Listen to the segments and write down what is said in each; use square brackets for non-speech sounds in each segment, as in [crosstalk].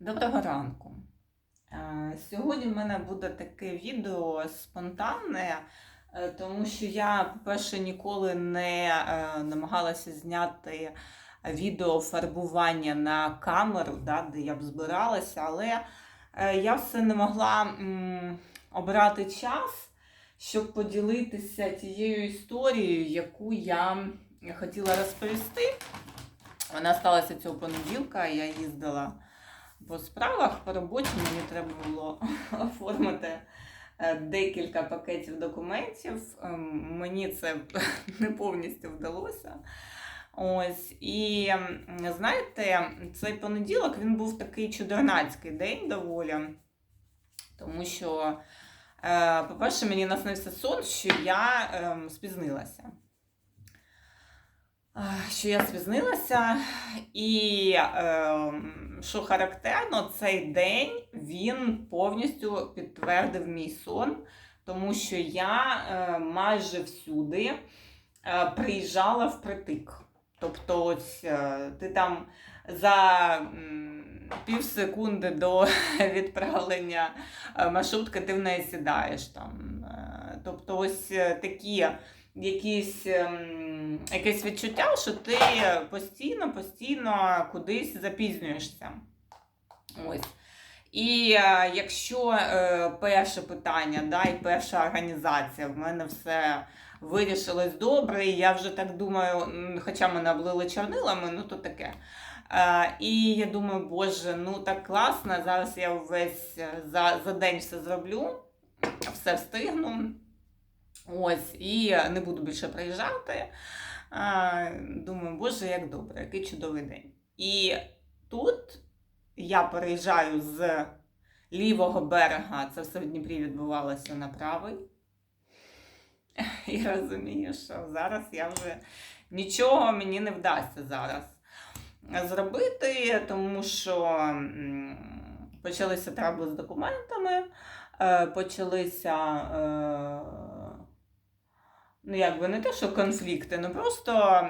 Доброго ранку. Е, Сьогодні в мене буде таке відео спонтанне, е, тому що я, по-перше, ніколи не е, намагалася зняти відео фарбування на камеру, да, де я б збиралася, але я все не могла обрати час, щоб поділитися тією історією, яку я хотіла розповісти. Вона сталася цього понеділка, я їздила по справах, по роботі мені треба було [laughs] оформити е, декілька пакетів документів. Ем, Мені це [laughs] не повністю вдалося. Ось, і знаєте, цей понеділок він був такий чудернацький день доволі, тому що, е, по-перше, мені наснився сон, що я ем, спізнилася. Е, Що я спізнилася, і е, що характерно, цей день він повністю підтвердив мій сон, тому що я е, майже всюди е, приїжджала впритик. Тобто, ось е, ти там за м, пів секунди до [laughs] відправлення е, маршрутки ти в неї сідаєш там. Е, Тобто, ось е, такі якісь, ем, якесь відчуття, що ти постійно, постійно кудись запізнюєшся. Ось. І е, якщо е, перше питання, да, і перша організація, в мене все вирішилось добре, і я вже так думаю, хоча мене облили чорнилами, ну то таке. Е, і я думаю, боже, ну так класно, зараз я весь за, за день все зроблю, все встигну. Ось, і не буду більше приїжджати. Думаю, боже, як добре, який чудовий день. І тут я переїжджаю з лівого берега, це все в Дніпрі відбувалося на правий. [laughs] І розумію, що зараз я вже нічого мені не вдасться зараз зробити, тому що почалися трабли з документами, е, почалися. Ну, якби не те, що конфлікти, ну просто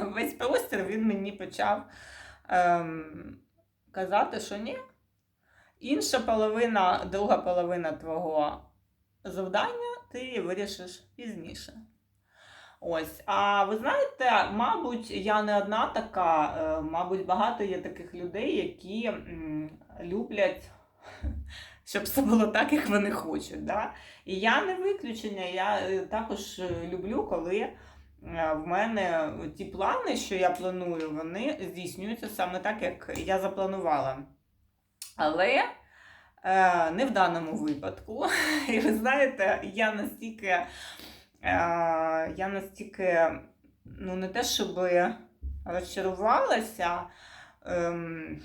[laughs] весь простір він мені почав ем, казати, що ні. Інша половина, друга половина твого завдання ти вирішиш пізніше. Ось, а ви знаєте, мабуть, я не одна така, е, мабуть, багато є таких людей, які люблять, [laughs] щоб все було так, як вони хочуть. Да? І я не виключення. Я е, також е, люблю, коли е, в мене ті плани, що я планую, вони здійснюються саме так, як я запланувала. Але не в даному випадку. [laughs] І ви знаєте, я настільки, я настільки, ну не те, щоб розчарувалася. Ем,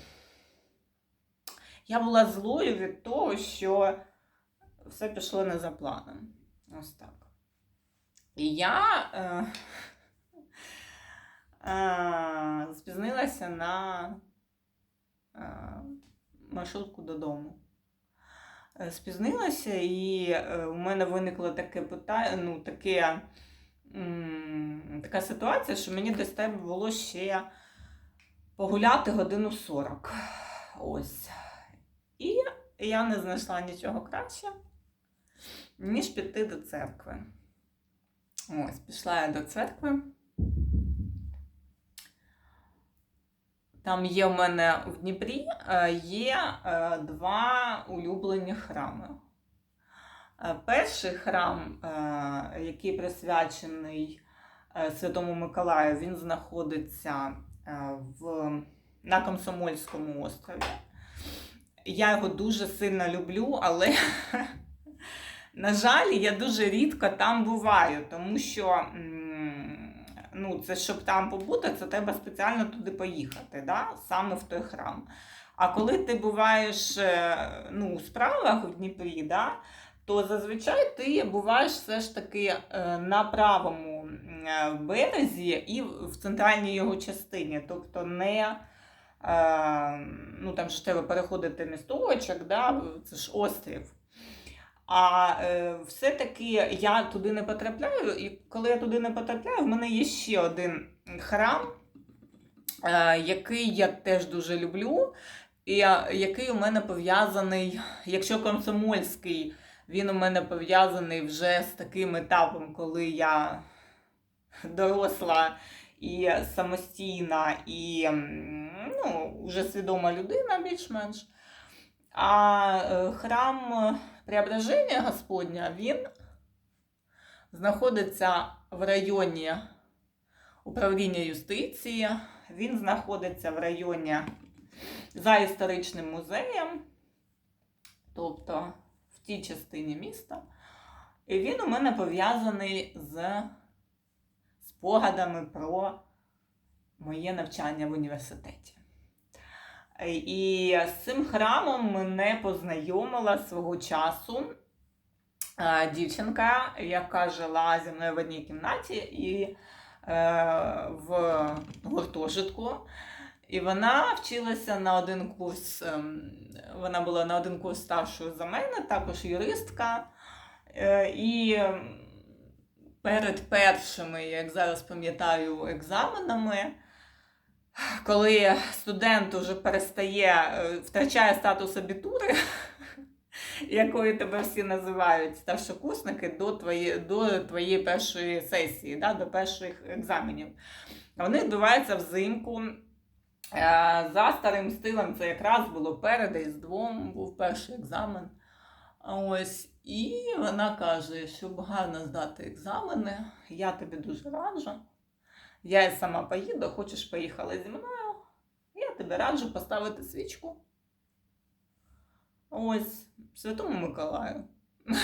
я була злою від того, що все пішло не за планом. Ось так. І я е, е, спізнилася на е, маршрутку додому. Е, Спізнилася, і е, у мене виникло таке питання, ну, таке, така ситуація, що мені десь треба було ще погуляти годину 40. Ось. І я не знайшла нічого краще, ніж піти до церкви. Ось, пішла я до церкви. Там є в мене в Дніпрі е, є е, два улюблені храми. Е, Перший храм, який присвячений Святому Миколаю, він знаходиться в, на Комсомольському острові. Я його дуже сильно люблю, але, [laughs] на жаль, я дуже рідко там буваю, тому що ну, це щоб там побути, це треба спеціально туди поїхати, да? саме в той храм. А коли ти буваєш е, ну, у справах в Дніпрі, да? то зазвичай ти буваєш все ж таки е, на правому березі і в центральній його частині, тобто не. Е, ну там ж треба переходити місточок, да? це ж острів. А е, все-таки я туди не потрапляю, і коли я туди не потрапляю, в мене є ще один храм, е, який я теж дуже люблю. і який у мене пов'язаний, якщо комсомольський, він у мене пов'язаний вже з таким етапом, коли я доросла і самостійна, і ну, вже свідома людина більш-менш. А е, храм Преображення Господня, він знаходиться в районі управління юстиції, він знаходиться в районі за історичним музеєм, тобто в тій частині міста. І він у мене пов'язаний з спогадами про моє навчання в університеті. І з цим храмом мене познайомила свого часу е, дівчинка, яка жила зі мною в одній кімнаті і е, в гуртожитку. І вона вчилася на один курс, ем, вона була на один курс старшою за мене, також юристка. Е, І перед першими, як зараз пам'ятаю, екзаменами, коли студент уже перестає, е, втрачає статус абітури, [laughs] якою тебе всі називають старшокурсники, до твоєї, до твоєї першої сесії, да, до перших екзаменів. Вони відбуваються взимку. Е, За старим стилем це якраз було перед Різдвом, був перший екзамен. Ось, і вона каже, щоб гарно здати екзамени, я тобі дуже раджу. Я і сама поїду, хочеш поїхала зі мною. Я тобі раджу поставити свічку. Ось, Святому Миколаю. [laughs]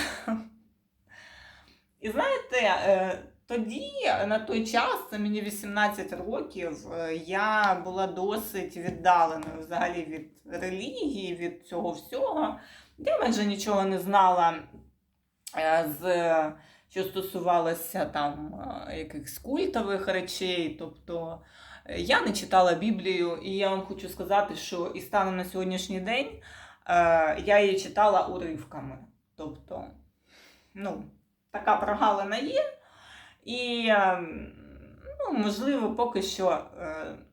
І знаєте, е, тоді, на той час, це мені 18 років, е, я була досить віддаленою взагалі від релігії, від цього всього. Я майже нічого не знала, е, з, що стосувалося там е, якихось культових речей. Тобто е, я не читала Біблію, і я вам хочу сказати, що і станом на сьогоднішній день е, я її читала уривками. Тобто, ну, така прогалина є. І, ну, можливо, поки що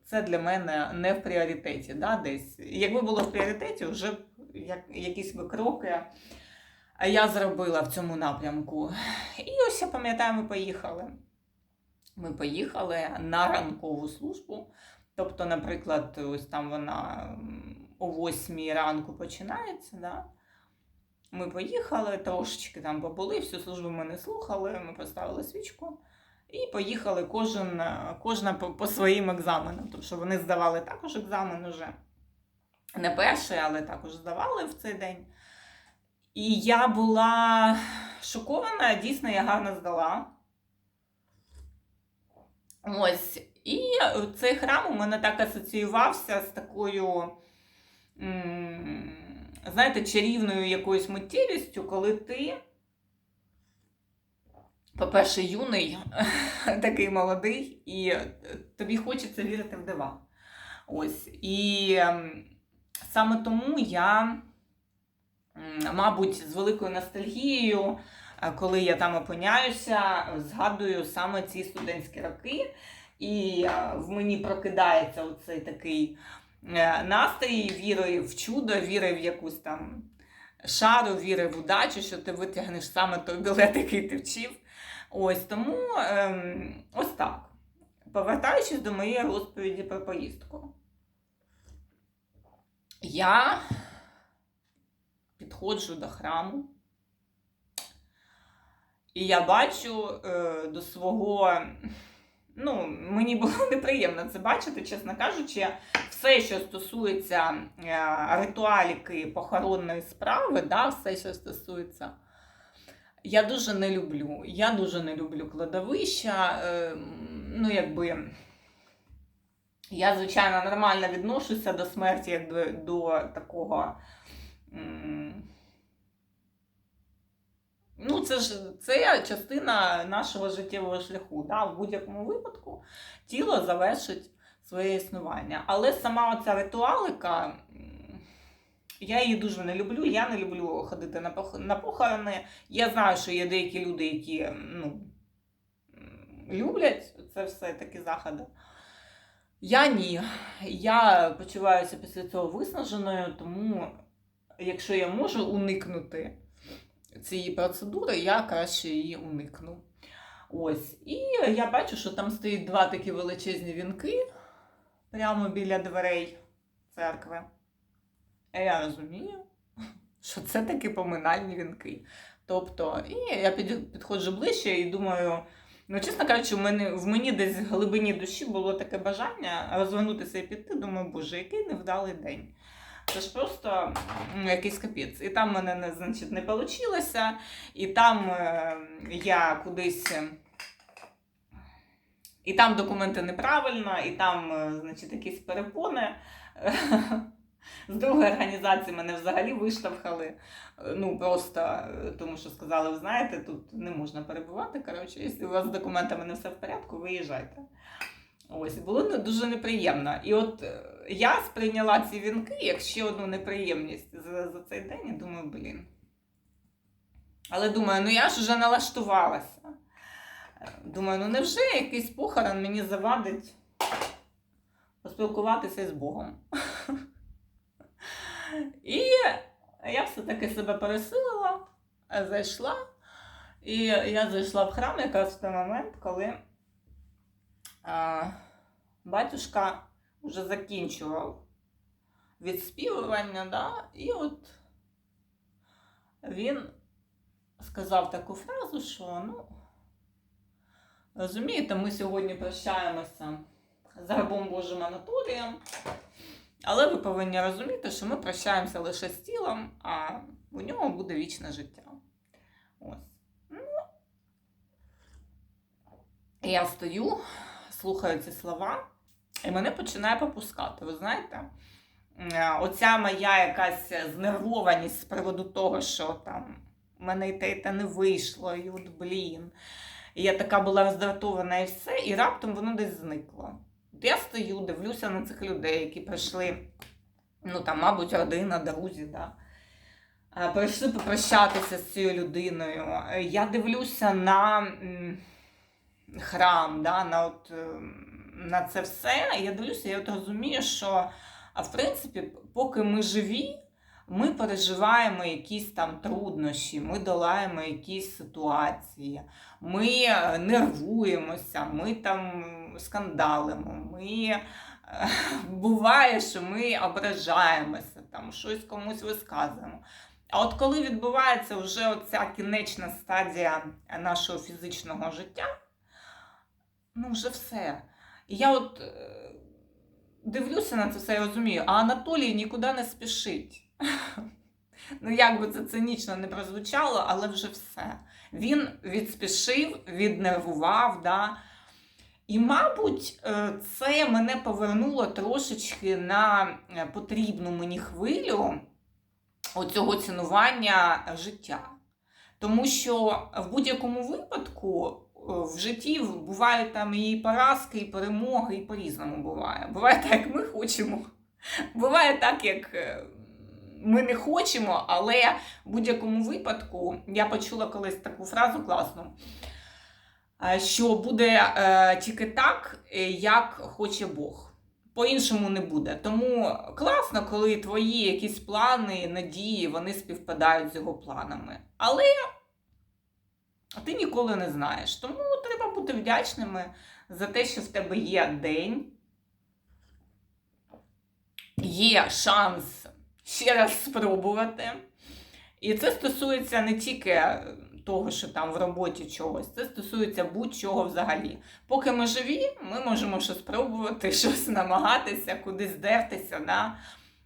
це для мене не в пріоритеті. Да, десь. Якби було в пріоритеті, вже якісь би кроки я зробила в цьому напрямку. І ось я пам'ятаю, ми поїхали. Ми поїхали на ранкову службу. Тобто, наприклад, ось там вона о 8 ранку починається. Да? Ми поїхали, трошечки там побули, всю службу ми не слухали, ми поставили свічку і поїхали кожен, кожна по, по своїм екзаменам. Тобто що вони здавали також екзамен уже. Не перший, але також здавали в цей день. І я була шокована, дійсно, я гарно здала. Ось. І цей храм у мене так асоціювався з такою, знаєте, чарівною якоюсь миттєвістю, коли ти, по-перше, юний, [laughs] такий молодий, і тобі хочеться вірити в дива. Ось. І саме тому я, мабуть, з великою ностальгією, е, коли я там опиняюся, згадую саме ці студентські роки. І е, в мені прокидається оцей такий е, настрій віри в чудо, віри в якусь там шару, віри в удачу, що ти витягнеш саме той білет, який ти вчив. Ось тому ем, ось так. Повертаючись до моєї розповіді про поїздку. Я підходжу до храму, і я бачу е, до свого. Ну, мені було [laughs] неприємно це бачити, чесно кажучи, все, що стосується е, ритуаліки похоронної справи, да, все, що стосується. Я дуже не люблю. Я дуже не люблю кладовища. Е, ну, якби. Я, звичайно, нормально відношуся до смерті як до, до такого. Ну, це ж це частина нашого життєвого шляху. Да? В будь-якому випадку тіло завершить своє існування. Але сама оця ритуалика, я її дуже не люблю. Я не люблю ходити на похорони. Я знаю, що є деякі люди, які ну, люблять це все такі заходи. Я ні. Я почуваюся після цього виснаженою, тому якщо я можу уникнути цієї процедури, я краще її уникну. Ось. І я бачу, що там стоїть два такі величезні вінки прямо біля дверей церкви. І я розумію, [laughs] що це такі поминальні вінки. Тобто, і я підходжу ближче і думаю, ну, чесно кажучи, в, мене, в мені десь в глибині душі було таке бажання розвернутися і піти. Думаю, боже, який невдалий день. Це ж просто якийсь капець. І там мене не, значить, не вийшло, і там е, я кудись. е, І там документи неправильно, і там, е, значить, якісь перепони. [laughs] З другої організації мене взагалі виштовхали. Е, Ну, просто тому що сказали, ви знаєте, тут не можна перебувати. Коротше, якщо у вас з документами не все в порядку, виїжджайте. Ось, було дуже неприємно. І от е, я сприйняла ці вінки як ще одну неприємність за, за цей день і думаю, блін. Але думаю, ну я ж вже налаштувалася. Е, Думаю, ну невже якийсь похорон мені завадить поспілкуватися з Богом? [laughs] І я все-таки себе пересилила, зайшла. І я зайшла в храм якраз в той момент, коли батюшка вже закінчував відспівування, да? і от він сказав таку фразу, що ну, розумієте, ми сьогодні прощаємося з рабом Божим Анатолієм, але ви повинні розуміти, що ми прощаємося лише з тілом, а у нього буде вічне життя. Ось. Ну, я стою, слухаю ці слова, і мене починає попускати. Ви знаєте, Е, оця моя якась знервованість з приводу того, що там мене і те, і те не вийшло, і от блін. І я така була роздратована і все, і раптом воно десь зникло. Я стою, дивлюся на цих людей, які прийшли, ну там, мабуть, родина, друзі, да. Е, Прийшли попрощатися з цією людиною. Е, Я дивлюся на храм, да, на, от, ем, на це все. Я дивлюся, я от розумію, що а в принципі, поки ми живі, ми переживаємо якісь там труднощі, ми долаємо якісь ситуації, ми е, нервуємося, ми там скандалимо, ми е, [laughs] буває, що ми ображаємося, там щось комусь висказуємо. А от коли відбувається вже оця кінечна стадія нашого фізичного життя, ну вже все. І я от е, дивлюся на це все і розумію, а Анатолій нікуди не спішить. [laughs] Ну, як би це цинічно не прозвучало, але вже все. Він відспішив, віднервував. Да? І, мабуть, е, це мене повернуло трошечки на е, потрібну мені хвилю оцього цінування життя. Тому що в будь-якому випадку в житті бувають там і поразки, і перемоги, і по-різному буває. Буває так, як ми хочемо. Буває так, як е, ми не хочемо, але в будь-якому випадку я почула колись таку фразу класну, що буде е, тільки так, е, як хоче Бог. По-іншому не буде. Тому класно, коли твої якісь плани, надії, вони співпадають з його планами. Але ти ніколи не знаєш. Тому треба бути вдячними за те, що в тебе є день, є шанс ще раз спробувати. І це стосується не тільки того, що там в роботі чогось, це стосується будь-чого взагалі. Поки ми живі, ми можемо щось спробувати, [laughs] щось намагатися, кудись дертися. Да?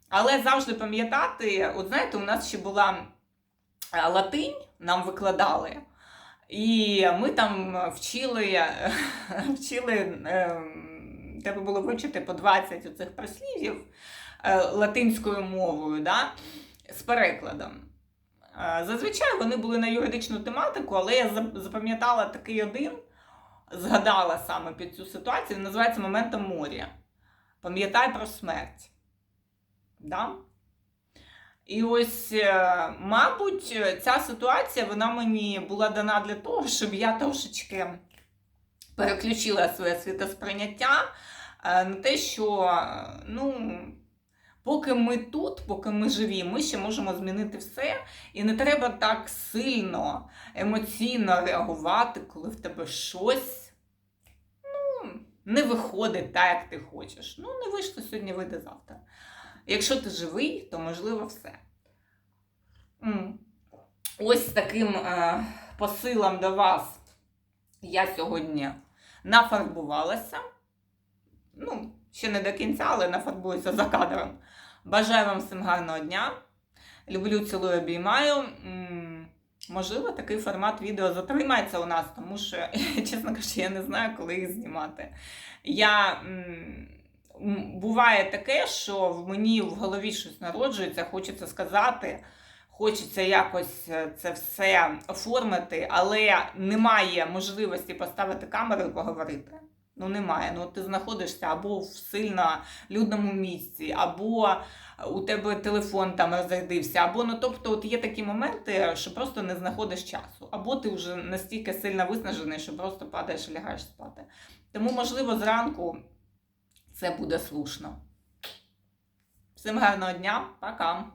Але завжди пам'ятати, от знаєте, у нас ще була е, латинь, нам викладали. І ми там вчили, [laughs] вчили ем, треба було вивчити по 20 оцих прислів'їв е, латинською мовою, да, з перекладом. Е, Зазвичай вони були на юридичну тематику, але я запам'ятала такий один, згадала саме під цю ситуацію, він називається Моментом моря. Пам'ятай про смерть. Да? І ось, е, мабуть, ця ситуація вона мені була дана для того, щоб я трошечки переключила своє світосприйняття, е, на те, що е, ну, поки ми тут, поки ми живі, ми ще можемо змінити все. І не треба так сильно емоційно реагувати, коли в тебе щось ну, не виходить так, як ти хочеш. Ну, не вийшло сьогодні, вийде завтра. Якщо ти живий, то можливо все. Ось таким е, посилом до вас я сьогодні нафарбувалася. Ну, ще не до кінця, але нафарбуюся за кадром. Бажаю вам всім гарного дня. Люблю, цілую, обіймаю. Можливо, такий формат відео затримається у нас, тому що, [laughs] чесно кажучи, я не знаю, коли їх знімати. Я, буває таке, що в мені в голові щось народжується, хочеться сказати, хочеться якось е, це все оформити, але немає можливості поставити камеру і поговорити. Ну, немає. Ну, ти знаходишся або в сильно людному місці, або у тебе телефон там розрядився, або ну тобто, от є такі моменти, що просто не знаходиш часу, або ти вже настільки сильно виснажений, що просто падаєш і лягаєш спати. Тому, можливо, зранку це буде слушно. Всім гарного дня, пока!